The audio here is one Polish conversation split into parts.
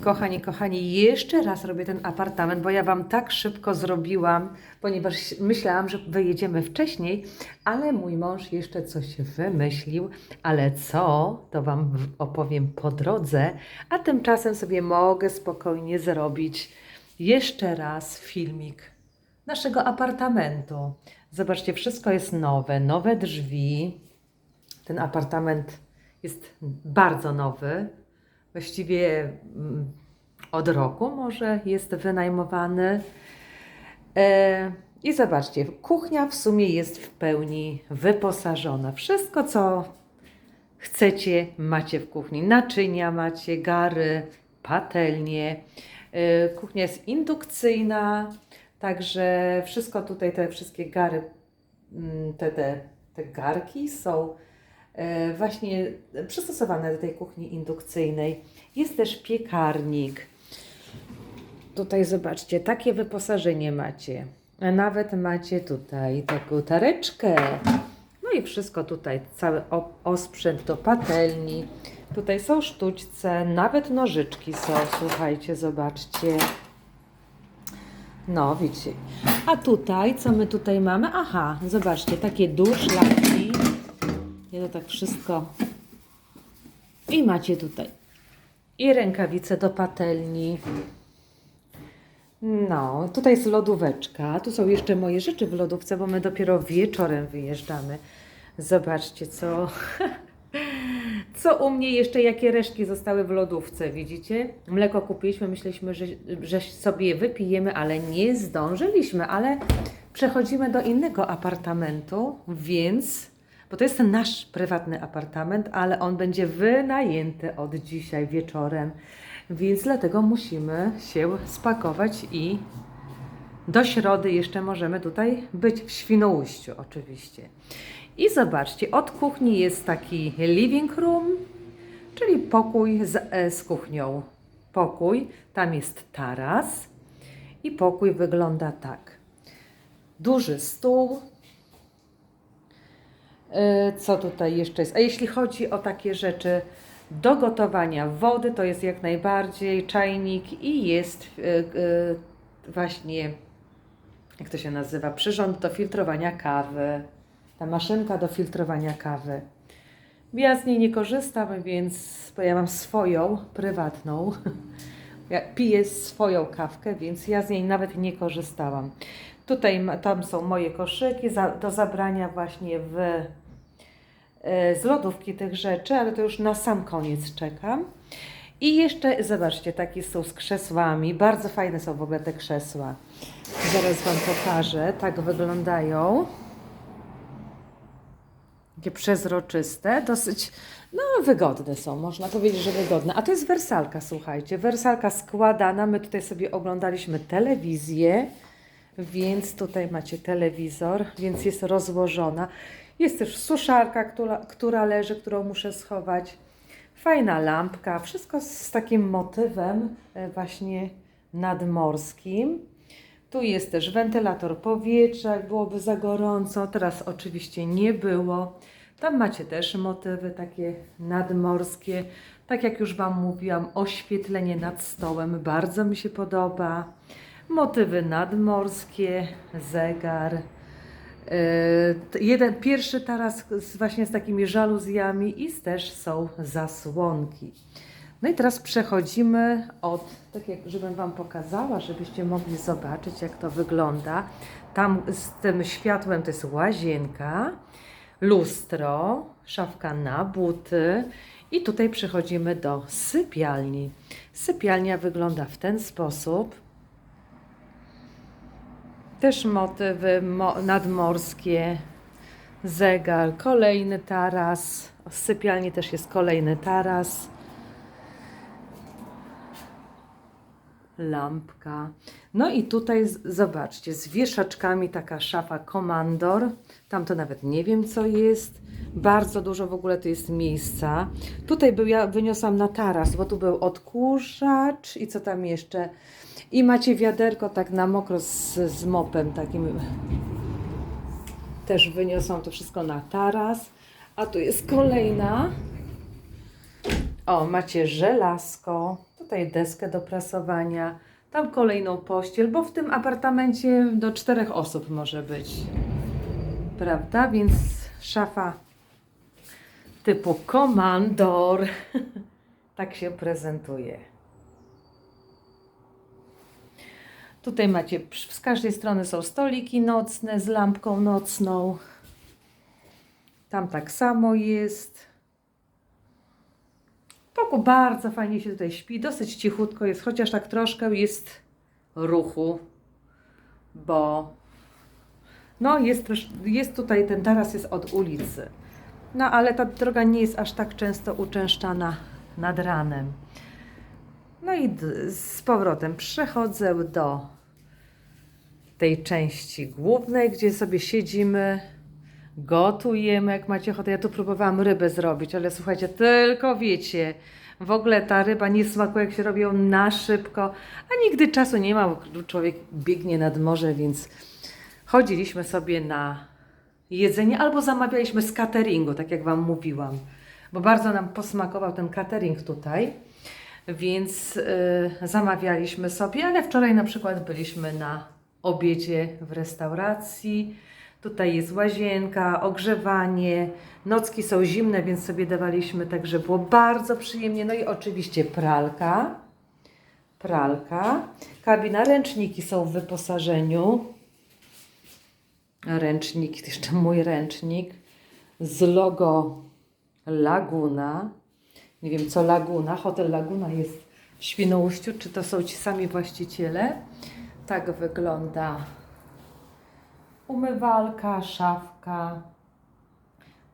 Kochani, kochani, jeszcze raz robię ten apartament, bo ja Wam tak szybko zrobiłam, ponieważ myślałam, że wyjedziemy wcześniej, ale mój mąż jeszcze coś wymyślił, ale co, to Wam opowiem po drodze, a tymczasem sobie mogę spokojnie zrobić jeszcze raz filmik naszego apartamentu. Zobaczcie, wszystko jest nowe, nowe drzwi. Ten apartament jest bardzo nowy. Właściwie mm, od roku może jest wynajmowany. E, I zobaczcie, kuchnia w sumie jest w pełni wyposażona. Wszystko, co chcecie, macie w kuchni. Naczynia macie, gary, patelnie. E, Kuchnia jest indukcyjna, także wszystko tutaj, te wszystkie gary, mm, te, te, te garki są właśnie przystosowane do tej kuchni indukcyjnej. Jest też piekarnik. Tutaj zobaczcie, takie wyposażenie macie. Nawet macie tutaj taką tareczkę. No i wszystko tutaj, cały osprzęt do patelni. Tutaj są sztućce, nawet nożyczki są, słuchajcie, zobaczcie. No, widzicie. A tutaj, co my tutaj mamy? Aha, zobaczcie, takie durszlaki. Ja to tak wszystko. I macie tutaj. I rękawice do patelni. No, tutaj jest lodóweczka. Tu są jeszcze moje rzeczy w lodówce, bo my dopiero wieczorem wyjeżdżamy. Zobaczcie, co. Co u mnie jeszcze, jakie resztki zostały w lodówce, widzicie? Mleko kupiliśmy, myśleliśmy, że, że sobie je wypijemy, ale nie zdążyliśmy, ale przechodzimy do innego apartamentu, więc, bo to jest nasz prywatny apartament, ale on będzie wynajęty od dzisiaj wieczorem, więc dlatego musimy się spakować i do środy jeszcze możemy tutaj być w Świnoujściu oczywiście. I zobaczcie, od kuchni jest taki living room, czyli pokój z, e, z kuchnią. Pokój, tam jest taras i pokój wygląda tak. Duży stół. E, Co tutaj jeszcze jest? A jeśli chodzi o takie rzeczy do gotowania wody, to jest jak najbardziej czajnik i jest e, e, właśnie, jak to się nazywa, przyrząd do filtrowania kawy. Ta maszynka do filtrowania kawy. Ja z niej nie korzystam, więc bo ja mam swoją prywatną. Ja piję swoją kawkę, więc ja z niej nawet nie korzystałam. Tutaj tam są moje koszyki do zabrania właśnie w, z lodówki tych rzeczy, ale to już na sam koniec czekam. I jeszcze, zobaczcie, taki stół z krzesłami. Bardzo fajne są w ogóle te krzesła. Zaraz Wam pokażę. Tak wyglądają takie przezroczyste, dosyć no, wygodne są, można powiedzieć, że wygodne. A to jest wersalka, słuchajcie, wersalka składana. My tutaj sobie oglądaliśmy telewizję, więc tutaj macie telewizor, więc jest rozłożona. Jest też suszarka, która, która leży, którą muszę schować. Fajna lampka, wszystko z takim motywem e, właśnie nadmorskim. Tu jest też wentylator powietrza, byłoby za gorąco. Teraz oczywiście nie było. Tam macie też motywy takie nadmorskie. Tak jak już Wam mówiłam, oświetlenie nad stołem bardzo mi się podoba. Motywy nadmorskie, zegar. T- Jeden, pierwszy taras właśnie z takimi żaluzjami i też są zasłonki. No i teraz przechodzimy od, tak jak żebym Wam pokazała, żebyście mogli zobaczyć, jak to wygląda. Tam z tym światłem to jest łazienka, lustro, szafka na buty i tutaj przechodzimy do sypialni. Sypialnia wygląda w ten sposób. Też motywy mo- nadmorskie, zegar, kolejny taras. W sypialni też jest kolejny taras. lampka. No i tutaj z- zobaczcie, z wieszaczkami taka szafa komandor. Tam to nawet nie wiem co jest. Bardzo dużo w ogóle to jest miejsca. Tutaj był, ja wyniosłam na taras, bo tu był odkurzacz i co tam jeszcze. I macie wiaderko tak na mokro z, z mopem takim. Też wyniosłam to wszystko na taras. A tu jest kolejna. O, macie żelazko. Tutaj deskę do prasowania, tam kolejną pościel, bo w tym apartamencie do czterech osób może być. Prawda? Więc szafa typu komandor tak się prezentuje. Tutaj macie, z każdej strony są stoliki nocne z lampką nocną. Tam tak samo jest. Pokój bardzo fajnie się tutaj śpi, dosyć cichutko jest, chociaż tak troszkę jest ruchu, bo no jest, jest tutaj, ten taras jest od ulicy. No ale ta droga nie jest aż tak często uczęszczana nad ranem. No i z powrotem przechodzę do tej części głównej, gdzie sobie siedzimy, gotujemy, jak macie ochotę. Ja tu próbowałam rybę zrobić, ale słuchajcie, tylko wiecie, w ogóle ta ryba nie smakuje, jak się robią na szybko, a nigdy czasu nie ma, bo człowiek biegnie nad morze, więc chodziliśmy sobie na jedzenie albo zamawialiśmy z cateringu, tak jak Wam mówiłam, bo bardzo nam posmakował ten catering tutaj, więc y, zamawialiśmy sobie, ale wczoraj na przykład byliśmy na obiedzie w restauracji. Tutaj jest łazienka, ogrzewanie, nocki są zimne, więc sobie dawaliśmy, także było bardzo przyjemnie. No i oczywiście pralka, pralka, kabina, ręczniki są w wyposażeniu. Ręcznik, jeszcze mój ręcznik z logo Laguna. Nie wiem co Laguna, hotel Laguna jest w Świnoujściu, czy to są ci sami właściciele. Tak wygląda umywalka, szafka,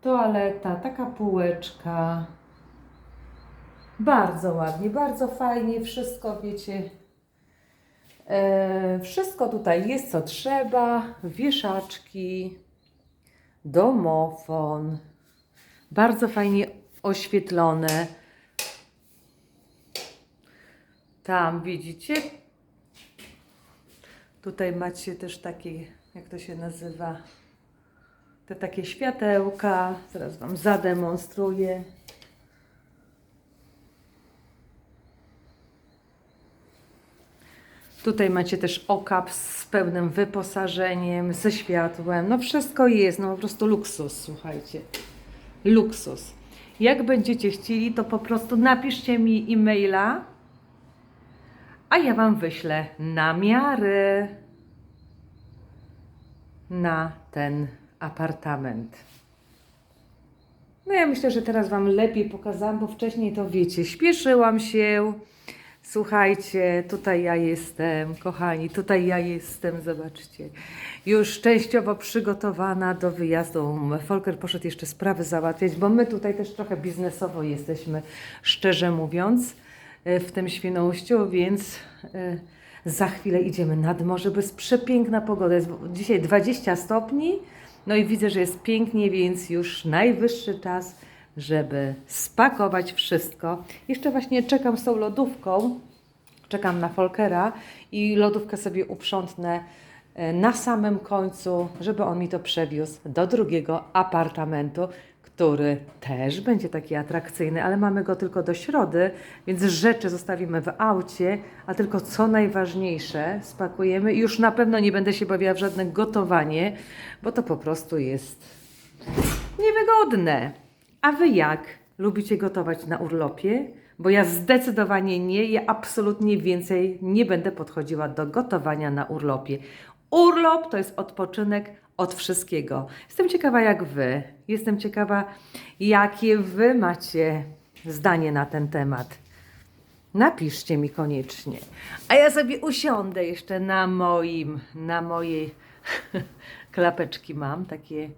toaleta, taka półeczka. Bardzo ładnie, bardzo fajnie, wszystko wiecie. E, wszystko tutaj jest co trzeba, wieszaczki, domofon, bardzo fajnie oświetlone. Tam widzicie, Tutaj macie też takie, jak to się nazywa, te takie światełka. Zaraz Wam zademonstruję. Tutaj macie też okap z pełnym wyposażeniem, ze światłem. No wszystko jest, no po prostu luksus, słuchajcie. Luksus. Jak będziecie chcieli, to po prostu napiszcie mi e-maila, a ja Wam wyślę namiary na ten apartament. No ja myślę, że teraz Wam lepiej pokazałam, bo wcześniej to wiecie, śpieszyłam się. Słuchajcie, tutaj ja jestem, kochani, tutaj ja jestem, zobaczcie. Już częściowo przygotowana do wyjazdu. Volker poszedł jeszcze sprawy załatwiać, bo my tutaj też trochę biznesowo jesteśmy, szczerze mówiąc, w tym Świnoujściu, więc e, za chwilę idziemy nad morze, bo jest przepiękna pogoda. Jest dzisiaj 20 stopni, no i widzę, że jest pięknie, więc już najwyższy czas, żeby spakować wszystko. Jeszcze właśnie czekam z tą lodówką, czekam na Folkera i lodówkę sobie uprzątnę e, na samym końcu, żeby on mi to przewiózł do drugiego apartamentu, który też będzie taki atrakcyjny, ale mamy go tylko do środy, więc rzeczy zostawimy w aucie, a tylko co najważniejsze spakujemy już na pewno nie będę się bawiła w żadne gotowanie, bo to po prostu jest niewygodne. A wy jak? Lubicie gotować na urlopie? Bo ja zdecydowanie nie, ja absolutnie więcej nie będę podchodziła do gotowania na urlopie. Urlop to jest odpoczynek od wszystkiego. Jestem ciekawa jak wy. Jestem ciekawa, jakie wy macie zdanie na ten temat. Napiszcie mi koniecznie. A ja sobie usiądę jeszcze na moim, na mojej klapeczki mam, takie,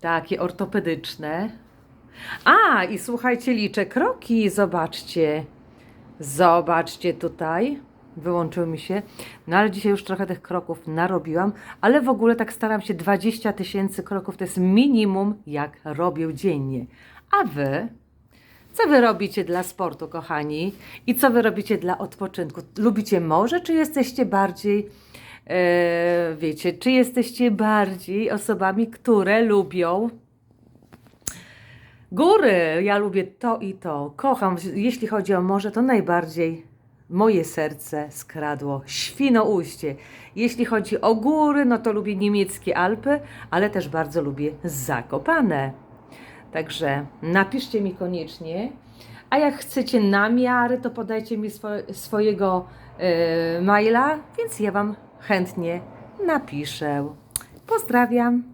takie ortopedyczne. A, i słuchajcie, liczę kroki, zobaczcie. Zobaczcie tutaj. Wyłączył mi się. No ale dzisiaj już trochę tych kroków narobiłam, ale w ogóle tak staram się 20 tysięcy kroków to jest minimum, jak robię dziennie. A wy? Co wy robicie dla sportu, kochani? I co wy robicie dla odpoczynku? Lubicie morze, czy jesteście bardziej, e, wiecie, czy jesteście bardziej osobami, które lubią Góry, ja lubię to i to. Kocham, jeśli chodzi o morze, to najbardziej moje serce skradło Świnoujście. Jeśli chodzi o góry, no to lubię niemieckie Alpy, ale też bardzo lubię Zakopane. Także napiszcie mi koniecznie. A jak chcecie namiary, to podajcie mi swo- swojego e, maila, więc ja Wam chętnie napiszę. Pozdrawiam.